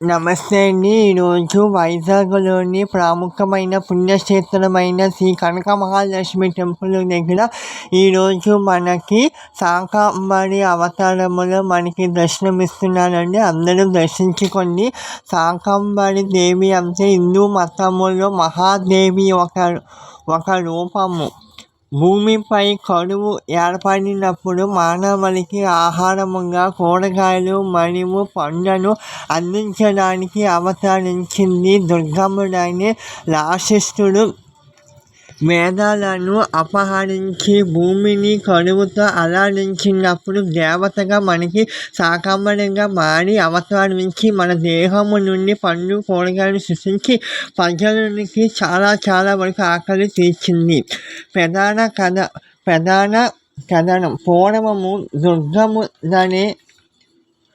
నమస్తే అండి. ఈరోజు వైజాగ్లోని ప్రాముఖ్యమైన పుణ్యక్షేత్రమైన శ్రీ కనక మహాలక్ష్మి టెంపుల్ దగ్గర ఈరోజు మనకి శాకాంబరి అవతారములో మనకి దర్శనమిస్తున్నారండి. అందరూ దర్శించుకోండి. శాకాంబరి దేవి అంటే హిందూ మతములో మహాదేవి ఒక ఒక రూపము. భూమిపై కరువు ఏర్పడినప్పుడు మానవునికి ఆహారముగా కూరగాయలు మరియు పండ్లను అందించడానికి అవతరించింది దుర్గముడైన రాక్షసుడు. వేదాలను అపహరించి భూమిని కరువుతో అలరించినప్పుడు దేవతగా మనకి శాకాంబరంగా మారి అవతరించి మన దేహము నుండి పండు కూరగాయలు సృష్టించి ప్రజలకి చాలా చాలా వరకు ఆకలి తీర్చింది. ప్రధాన కథ ప్రధాన కథనం. పూర్వము దుర్గముదనే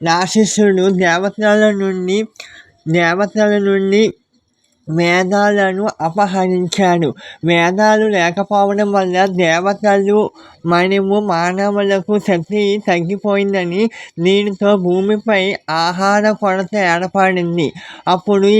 రాక్షసుడు దేవతల నుండి దేవతల నుండి వేదాలను అపహరించాడు. వేదాలు లేకపోవడం వల్ల దేవతలు మనము మానవులకు శక్తి తగ్గిపోయిందని దీనితో భూమిపై ఆహార కొరత ఏర్పడింది. అప్పుడు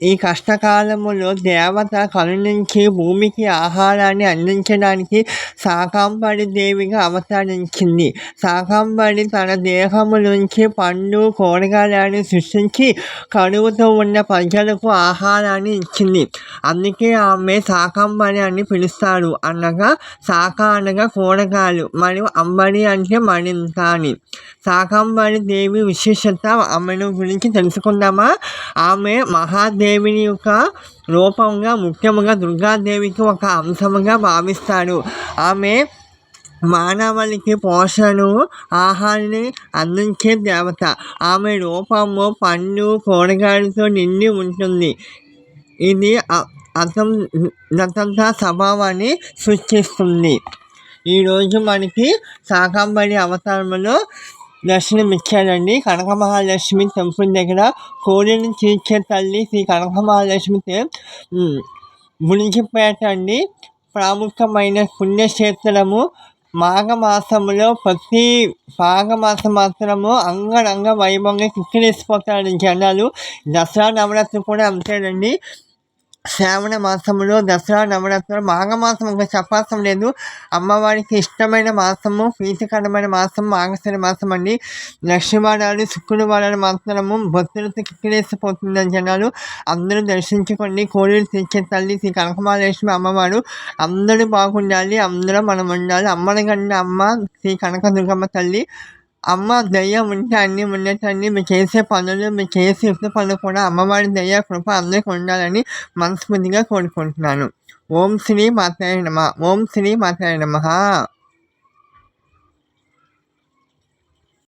ఈ కష్టకాలములో దేవత కరుణించి భూమికి ఆహారాన్ని అందించడానికి శాకాంబరి దేవిగా అవతరించింది శాకాంబరి తన దేహము నుంచి పండు కూరగాయలను సృష్టించి కరువుతో ఉన్న ప్రజలకు ఆహారాన్ని ఇచ్చింది. అందుకే ఆమె శాకాంబరి అని పిలుస్తారు. అనగా శాఖ అనగా కూరగాయలు మరియు అంబడి అంటే మరింత అని శాకాంబరి దేవి విశేషత ఆమెను గురించి తెలుసుకుందామా? ఆమె మహాదేవి దేవిని యొక్క రూపంగా ముఖ్యంగా దుర్గాదేవికి ఒక అంశముగా భావిస్తాడు. ఆమె మానవునికి పోషణను ఆహారాన్ని అందించే దేవత. ఆమె రూపము పండు కూరగాయలతో నిండి ఉంటుంది. ఇది అతం గతంత స్వభావాన్ని సృష్టిస్తుంది. ఈరోజు మనకి శాకంబడి అవతారంలో దర్శనమిచ్చాడండి కనక మహాలక్ష్మి టెంపుల్ దగ్గర కోరిని తీర్చే తల్లి శ్రీ కనక మహాలక్ష్మి మునిగిపేట అండి ప్రాముఖ్యమైన పుణ్యక్షేత్రము మాఘమాసంలో ప్రతి మాఘమాసం మాత్రము అంగరంగ వైభవంగా కిక్కిరేసిపోతారు జనాలు దసరా నవరాత్రి కూడా అంతేనండి శ్రావణ మాసంలో దసరా నవరాత్రులు మాఘమాసం ఇంకా చెప్పాల్సిన లేదు. అమ్మవారికి ఇష్టమైన మాసము ప్రీతికరమైన మాసం మాఘశిర మాసం అండి. లక్ష్మీవారాలు శుక్రవారాలు మాత్రము భక్తులతో కిక్కిలేసిపోతుందని జనాలు. అందరూ దర్శించుకోండి. కోడూరు తెచ్చే తల్లి శ్రీ కనకమాలేశ్వరి అమ్మవారు. అందరూ బాగుండాలి. అందరూ మనం ఉండాలి. అమ్మని కన్నా అమ్మ శ్రీ కనకదుర్గమ్మ తల్లి. అమ్మ దయ్య ఉంటే అన్ని ఉండేటన్ని మీరు చేసే పనులు మీరు చేసే ఇష్ట పనులు కూడా అమ్మవారి దయ్య కృప అందరికీ ఉండాలని మనస్ఫూర్తిగా కోరుకుంటున్నాను. ఓం శ్రీ మాతాయ నమ. ఓం శ్రీ మాతాయ నమ.